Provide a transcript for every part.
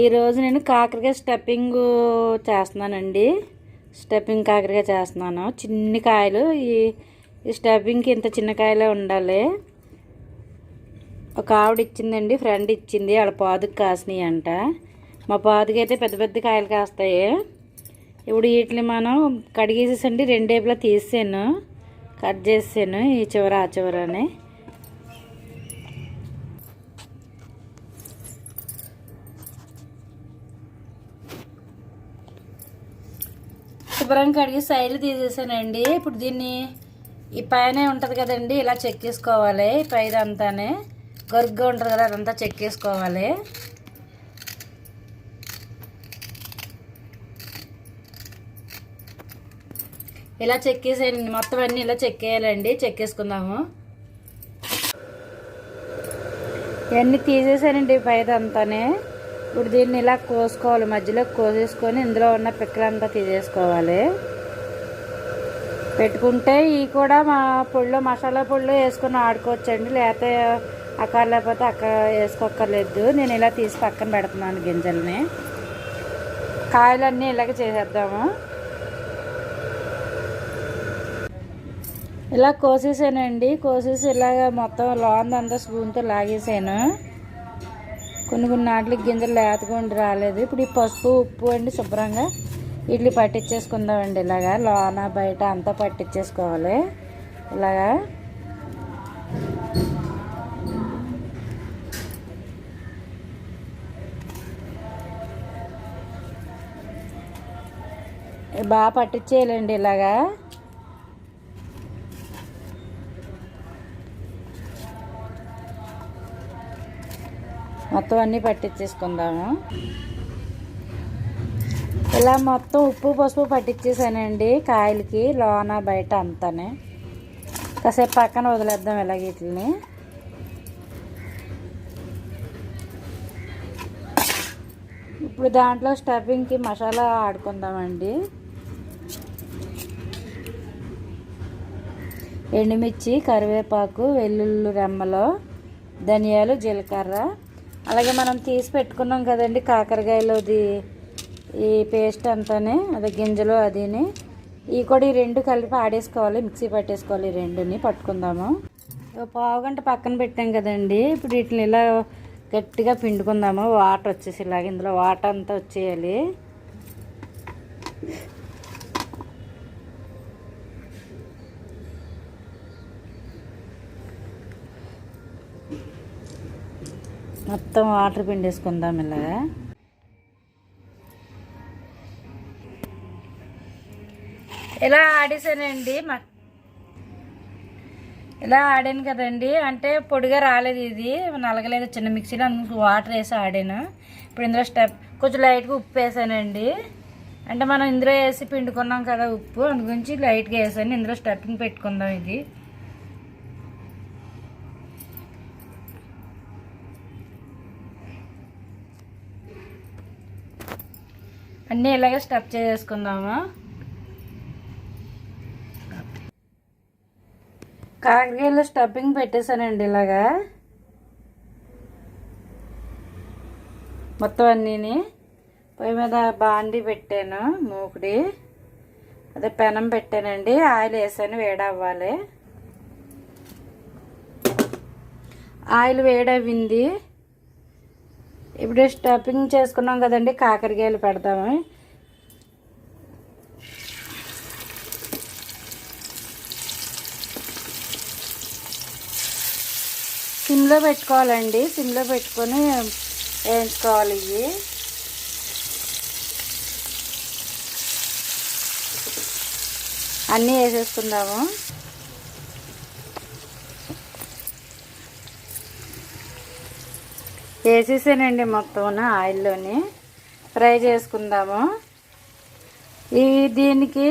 ఈరోజు నేను కాకరకాయ స్టెప్పింగ్ చేస్తున్నానండి. స్టెప్పింగ్ కాకరకాయ చేస్తున్నాను. చిన్ని కాయలు. ఈ ఈ స్టెప్పింగ్కి ఇంత చిన్న కాయలే ఉండాలి. ఒక ఆవిడ ఇచ్చిందండి ఫ్రెండ్ ఇచ్చింది. వాళ్ళ పాదుకు కాసినాయి అంట. మా పాదుకి అయితే పెద్ద పెద్ద కాయలు కాస్తాయి. ఇప్పుడు వీటిని మనం కడిగేసేసండి రెండేపులా తీసాను కట్ చేసాను ఈ చివర ఆ చివర శుభ్రం కడిగి సైడ్లు తీసేసానండి. ఇప్పుడు దీన్ని ఈ పైన ఉంటుంది కదండి ఇలా చెక్కేసుకోవాలి ఈ పైన అంతానే గరుగ్గా ఉంటుంది కదా అదంతా చెక్కేసుకోవాలి ఇలా చెక్కేసేయండి మొత్తం అన్నీ ఇలా చెక్కేయాలండి చెక్కేసుకుందాము ఇవన్నీ తీసేసానండి పైదంతానే ఇప్పుడు దీన్ని ఇలా కోసుకోవాలి మధ్యలో కోసేసుకొని ఇందులో ఉన్న పిక్కలంతా తీసేసుకోవాలి. పెట్టుకుంటే ఇవి కూడా మా పొడిలో మసాలా పొడిలో వేసుకొని ఆడుకోవచ్చండి. లేకపోతే అక్కడ లేకపోతే అక్కడ వేసుకోక్కర్లేదు. నేను ఇలా తీసి పక్కన పెడుతున్నాను గింజల్ని. కాయలన్నీ ఇలాగ చేసేద్దాము. ఇలా కోసేసానండి. కోసేసి ఇలాగ మొత్తం లోన్ అంతా స్పూన్తో లాగేసాను. కొన్ని కొన్ని నాటికి గింజలు లేతగా ఉండి రాలేదు. ఇప్పుడు ఈ పసుపు ఉప్పు అండి శుభ్రంగా ఇడ్లీ పట్టించేసుకుందామండి ఇలాగా లోన బయట అంతా పట్టించేసుకోవాలి ఇలాగా బాగా పట్టించేయాలండి ఇలాగా. మొత్తం అన్నీ పట్టించేసుకుందాము. ఇలా మొత్తం ఉప్పు పసుపు పట్టించేసానండి కాయలకి లోన బయట అంతానే. కాసేపు పక్కన వదిలేద్దాం ఇలా వీటిని ఇప్పుడు దాంట్లో స్టఫింగ్కి మసాలా ఆడుకుందామండి. ఎండుమిర్చి కరివేపాకు వెల్లుల్లి రెమ్మలు ధనియాలు జీలకర్ర అలాగే మనం తీసి పెట్టుకున్నాం కదండి కాకరకాయలోది ఈ పేస్ట్ అంతానే అదే గింజలు అదిని. ఈ కూడా ఈ రెండు కలిపి ఆడేసుకోవాలి మిక్సీ పట్టేసుకోవాలి ఈ రెండుని పట్టుకుందాము. పావు గంట పక్కన పెట్టాం కదండి. ఇప్పుడు వీటిని ఇలా గట్టిగా పిండుకుందాము. వాటర్ వచ్చేసి ఇలాగ ఇందులో వాటర్ అంతా వచ్చేయాలి. మొత్తం వాటర్ పిండేసుకుందాం ఇలాగా. ఇలా ఆడేసానండి మ ఇలా ఆడాను కదండి. అంటే పొడిగా రాలేదు ఇది. నలగలేదు చిన్న మిక్సీలో అందుకు వాటర్ వేసి ఆడాను. ఇప్పుడు ఇందులో స్టెప్ కొంచెం లైట్గా ఉప్పు వేసానండి. అంటే మనం ఇందులో వేసి పిండుకున్నాం కదా ఉప్పు. అందుగురించి లైట్గా వేసాను. ఇందులో స్టెప్పింగ్ పెట్టుకుందాం ఇది. అన్నీ ఇలాగే స్టెప్ చేసుకుందాము? కాకరకాయలు స్టఫింగ్ పెట్టేశానండి ఇలాగా. మొత్తం అన్నీని. పొయ్యి మీద బాండి పెట్టాను మూకుడి. అదే పెనం పెట్టానండి. ఆయిల్ వేసాను వేడవ్వాలి ఆయిల్ వేడవింది ఇప్పుడు స్టఫింగ్ చేసుకున్నాం కదండి కాకరకాయలు పెడతాము. సిమ్లో పెట్టుకోవాలండి సిమ్లో పెట్టుకొని వేయించుకోవాలి ఇవి. అన్నీ వేసేసుకుందాము. వేసేసానండి మొత్తం ఆయిల్లోని. ఫ్రై చేసుకుందాము. ఈ దీనికి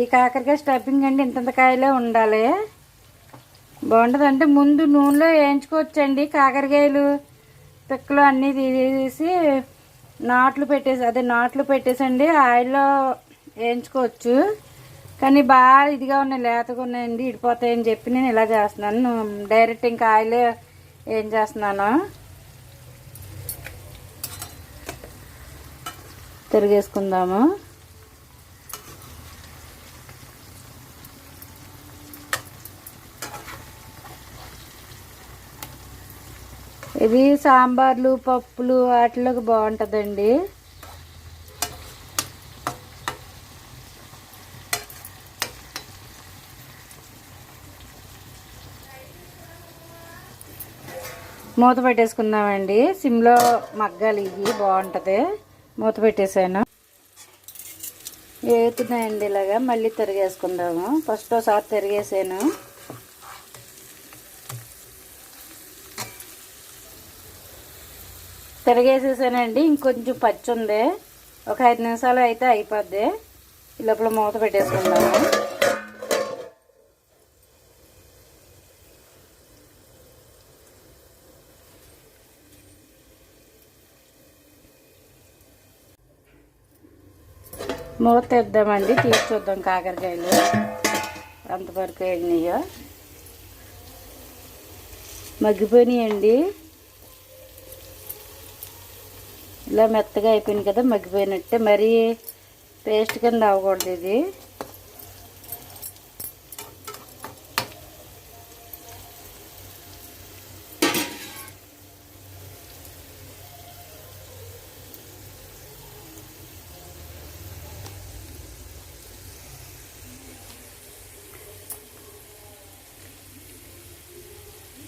ఈ కాకరకాయ స్టఫింగ్ అండి ఇంతంత కాయలే ఉండాలి. బాగుంటుంది అంటే ముందు నూనెలో వేయించుకోవచ్చండి కాకరకాయలు పిక్కలు అన్నీ తీసేసి నాట్లు పెట్టేసి అదే నాట్లు పెట్టేసండి ఆయిల్లో వేయించుకోవచ్చు. కానీ బాగా ఇదిగా ఉన్నాయి లేతగా ఉన్నాయండి ఇడిపోతాయని చెప్పి నేను ఇలా చేస్తున్నాను. డైరెక్ట్ ఇంకా ఆయిల్ ఏం చేస్తున్నాను? తిరిగేసుకుందాము. ఇది సాంబార్లు పప్పులు వాటిలోకి బాగుంటుందండి. మూత పెట్టేసుకుందామండి. సిమ్లో మగ్గాలి. ఇవి బాగుంటుంది. మూత పెట్టేసాను. వేగుతున్నాయండి ఇలాగా? మళ్ళీ తిరిగేసుకుందాము. ఫస్ట్ ఒకసారి తిరిగేసాను. తిరిగేసేసానండి. ఇంకొంచెం పచ్చి ఉంది ఒక ఐదు నిమిషాలు అయితే అయిపోద్ది. ఈ లోపల మూత పెట్టేసుకుందాము. మూత ఇద్దామండి తీసి చూద్దాం కాకరకాయలు అంతవరకు వెళ్ళినాయో మగ్గిపోయినాయండి. ఇలా మెత్తగా అయిపోయింది కదా మగ్గిపోయినట్టే. మరీ పేస్ట్ కింద అవ్వకూడదు ఇది.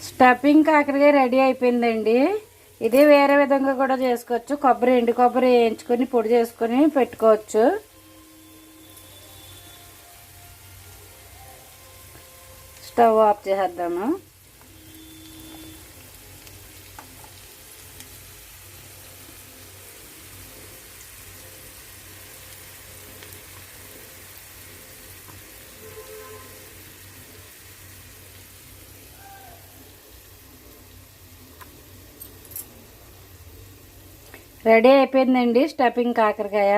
స్టఫింగ్ కాకరకాయ రెడీ అయిపోయిందండి. ఇది వేరే విధంగా కూడా చేసుకోవచ్చు. కొబ్బరి ఎండు కొబ్బరి వేయించుకొని పొడి చేసుకొని పెట్టుకోవచ్చు. స్టవ్ ఆఫ్ చేసేద్దాము. రెడీ అయిపోయిందండి స్టఫింగ్ కాకరకాయ.